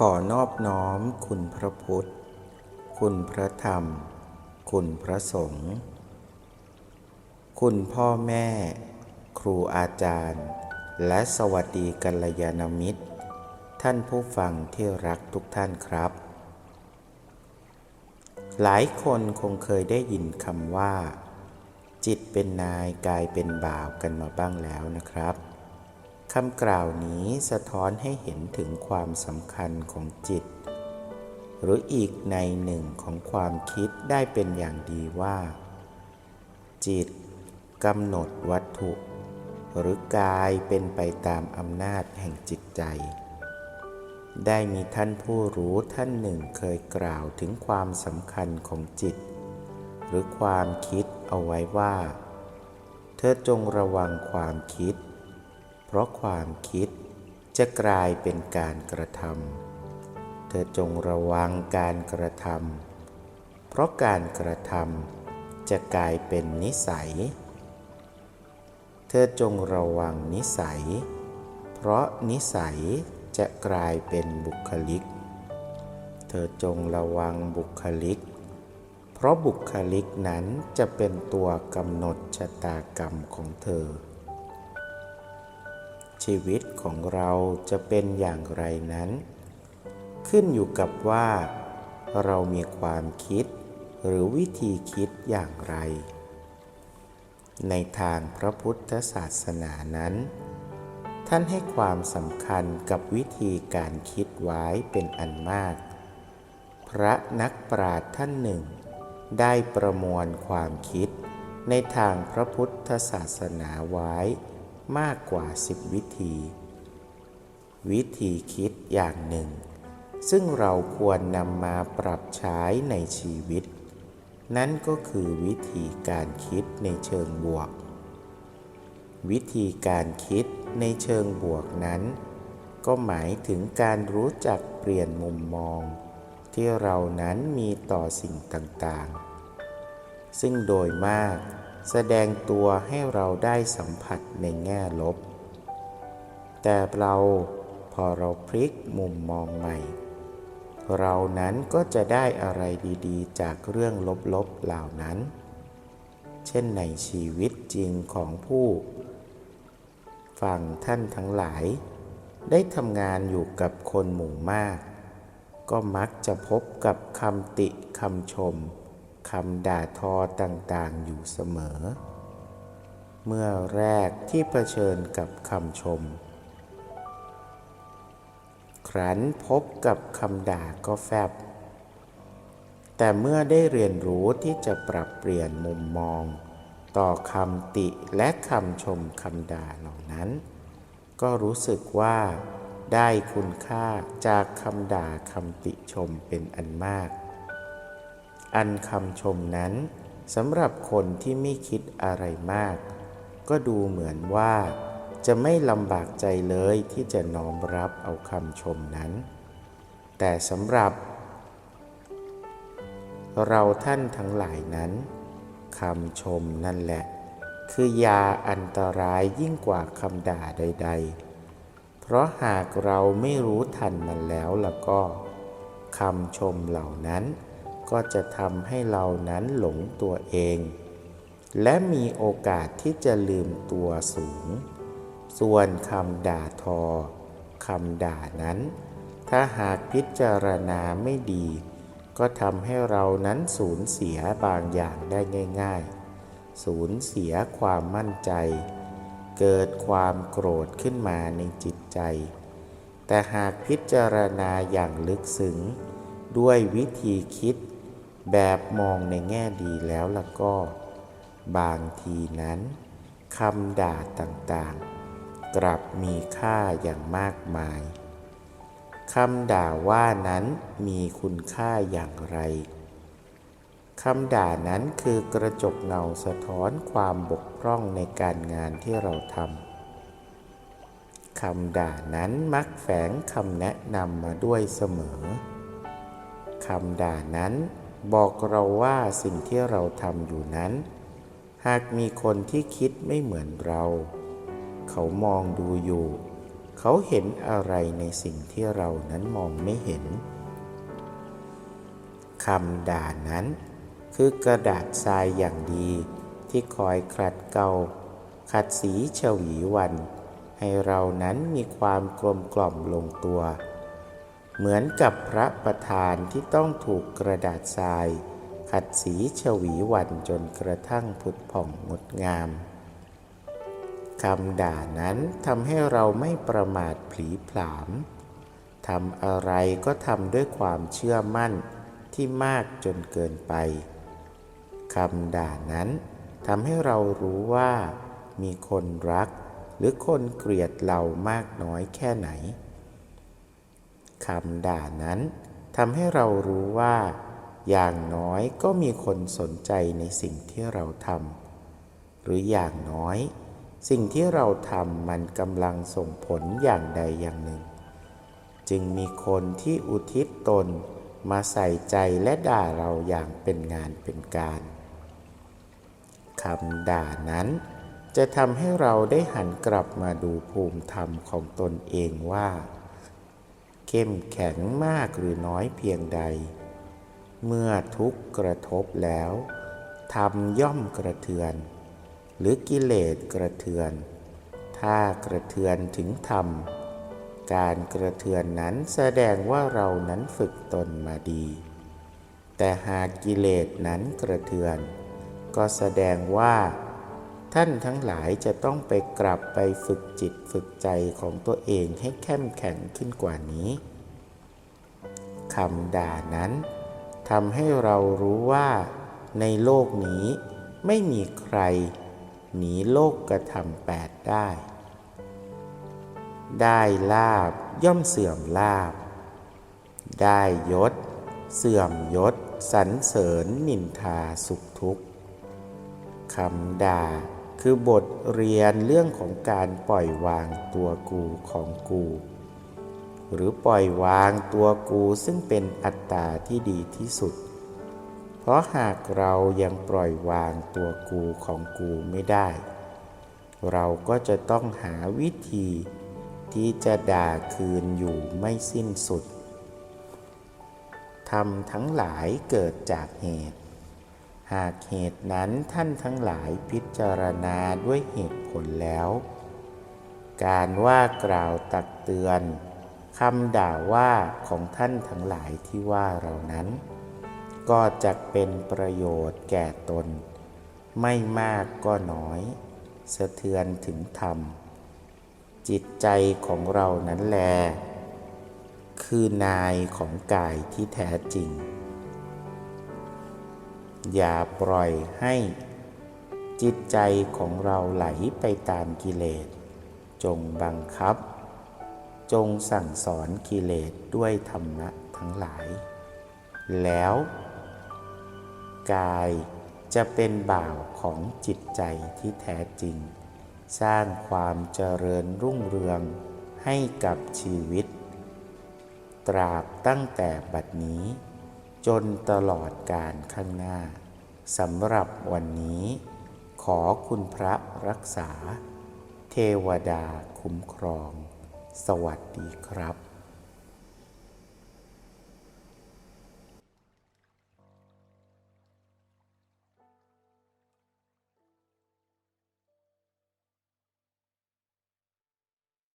ขอนอบน้อมคุณพระพุทธ คุณพระธรรม คุณพระสงฆ์ คุณพ่อแม่ ครูอาจารย์ และสวัสดีกัลยาณมิตร ท่านผู้ฟังที่รักทุกท่านครับ หลายคนคงเคยได้ยินคำว่า จิตเป็นนายกายเป็นบ่าวกันมาบ้างแล้วนะครับ คำกล่าวนี้สะท้อนให้เห็นถึงความสำคัญของจิต หรืออีกในหนึ่งของความคิดได้เป็นอย่างดีว่า จิตกำหนดวัตถุ หรือกายเป็นไปตามอำนาจแห่งจิตใจ ได้มีท่านผู้รู้ท่านหนึ่งเคยกล่าวถึงความสำคัญของจิต หรือความคิดเอาไว้ว่า เธอจงระวังความคิด ราะความคิดจะกลายเป็นการกระทำ เธอจงระวังการกระทำ เพราะการกระทำจะกลายเป็นนิสัย เธอจงระวังนิสัย เพราะนิสัยจะกลายเป็นบุคลิก เธอจงระวังบุคลิก เพราะบุคลิกนั้นจะเป็นตัวกำหนดชะตากรรมของเธอ ชีวิตของเราจะเป็นอย่างไรนั้น ขึ้นอยู่กับว่า เรามีความคิดหรือวิธีคิดอย่างไร ในทางพระพุทธศาสนานั้น ท่านให้ความสำคัญกับวิธีการคิดไว้เป็นอันมาก พระนักปราชญ์ท่านหนึ่ง ได้ประมวลความคิดในทางพระพุทธศาสนาไว้ มากกว่าสิบวิธี วิธีคิดอย่างหนึ่ง ซึ่งเราควรนำมาปรับใช้ในชีวิต นั่นก็คือวิธีการคิดในเชิงบวก วิธีการคิดในเชิงบวกนั้น ก็หมายถึงการรู้จักเปลี่ยนมุมมอง ที่เรานั้นมีต่อสิ่งต่างๆ ซึ่งโดยมาก แสดงตัวให้เราได้สัมผัสในแง่ลบ แต่เราพอเราพลิกมุมมองใหม่ เรานั้นก็จะได้อะไรดีๆ จากเรื่องลบๆเหล่านั้น เช่นในชีวิตจริงของผู้ฟังท่านทั้งหลาย ได้ทำงานอยู่กับคนหมู่มาก ก็มักจะพบกับคำติคำชม คำด่าทอต่างๆอยู่เสมอ เมื่อแรกที่เผชิญกับคำชม ครั้นพบกับคำด่าก็แฟบ แต่เมื่อได้เรียนรู้ที่จะปรับเปลี่ยนมุมมอง ต่อคำติและคำชมคำด่าเหล่านั้น ก็รู้สึกว่าได้คุณค่าจากคำด่าคำติชมเป็นอันมาก อันคำชมนั้นสำหรับคนที่ไม่คิดอะไรมาก ก็ดูเหมือนว่า จะไม่ลำบากใจเลยที่จะน้อมรับเอาคำชมนั้น แต่สำหรับ เราท่านทั้งหลายนั้นคำชมนั่นแหละ คือยาอันตรายยิ่งกว่าคำด่าใด ๆ เพราะหากเราไม่รู้ทันมันแล้วล่ะก็คำชมเหล่านั้น ก็จะทำให้เรานั้นหลงตัวเอง และมีโอกาสที่จะลืมตัวสูง ส่วนคำด่าทอคำด่านั้น ถ้าหากพิจารณาไม่ดี ก็ทำให้เรานั้นสูญเสียบางอย่างได้ง่าย ๆ สูญเสียความมั่นใจ เกิดความโกรธขึ้นมาในจิตใจ แต่หากพิจารณาอย่างลึกซึ้งด้วยวิธีคิด แบบมองในแง่ดีแล้วล่ะก็ บางทีนั้นคำด่าต่างๆ กลับมีค่าอย่างมากมายคำด่าว่านั้นมีคุณค่าอย่างไรคำด่านั้นคือกระจกเงาสะท้อนความบกพร่องในการงานที่เราทำคำด่านั้นมักแฝงคำแนะนำมาด้วยเสมอคำด่านั้น บอกเราว่าสิ่งที่เราทำอยู่นั้น หากมีคนที่คิดไม่เหมือนเรา เขามองดูอยู่ เขาเห็นอะไรในสิ่งที่เรานั้นมองไม่เห็นคำด่านั้น คือกระดาษทรายอย่างดี ที่คอยขัดเกลาขัดสีเฉวีวัน ให้เรานั้นมีความกลมกล่อมลงตัว เหมือนกับพระประธานที่ต้องถูกกระดาษทราย ขัดสีฉวีวันจนกระทั่งผุดผ่องงดงามคำด่านั้นทำให้เราไม่ประมาทผลีผลามทำอะไรก็ทำด้วยความเชื่อมั่นที่มากจนเกินไปคำด่านั้นทำให้เรารู้ว่ามีคนรัก หรือคนเกลียดเรามากน้อยแค่ไหน คำด่านั้นทำให้เรารู้ว่า อย่างน้อยก็มีคนสนใจในสิ่งที่เราทำหรืออย่างน้อย สิ่งที่เราทำมันกำลังส่งผลอย่างใดอย่างหนึ่ง จึงมีคนที่อุทิศตนมาใส่ใจและด่าเราอย่างเป็นงานเป็นการคำด่านั้นจะทำให้เราได้หันกลับมาดูภูมิธรรมของตนเองว่า เข้มแข็งมากหรือน้อยเพียงใด เมื่อทุกกระทบแล้วธรรมย่อมกระเทือน หรือกิเลสกระเทือน ถ้ากระเทือนถึงธรรม การกระเทือนนั้นแสดงว่าเรานั้นฝึกตนมาดี แต่หากกิเลสนั้นกระเทือน ก็แสดงว่า ท่านทั้งหลายจะต้องไปกลับไปฝึกจิตฝึกใจของตัวเองให้เข้มแข็งขึ้นกว่านี้คำด่านั้นทำให้เรารู้ว่าในโลกนี้ไม่มีใคร หนีโลกกระทำแปดได้ ได้ลาบย่อมเสื่อมลาบ ได้ยศ เสื่อมยศสรรเสริญนินทาสุขทุกข์คำด่า คือบทเรียนเรื่องของการปล่อยวางตัวกูของกู หรือปล่อยวางตัวกูซึ่งเป็นอัตตาที่ดีที่สุด เพราะหากเรายังปล่อยวางตัวกูของกูไม่ได้ เราก็จะต้องหาวิธีที่จะด่าคืนอยู่ไม่สิ้นสุดทำทั้งหลายเกิดจากเหตุ หากเหตุนั้นท่านทั้งหลายพิจารณาด้วยเหตุผลแล้ว การว่ากล่าวตักเตือนคำด่าว่าของท่านทั้งหลายที่ว่าเรานั้น ก็จะเป็นประโยชน์แก่ตน ไม่มากก็น้อย สะเทือนถึงธรรม จิตใจของเรานั้นแล คือนายของกายที่แท้จริง อย่าปล่อยให้จิตใจของเราไหลไปตามกิเลส จงบังคับ จงสั่งสอนกิเลสด้วยธรรมะทั้งหลาย แล้ว กายจะเป็นบ่าวของจิตใจที่แท้จริง สร้างความเจริญรุ่งเรืองให้กับชีวิต ตราบตั้งแต่บัดนี้ จนตลอดการข้างหน้าสำหรับวันนี้ ขอคุณพระรักษา เทวดาคุ้มครอง สวัสดีครับ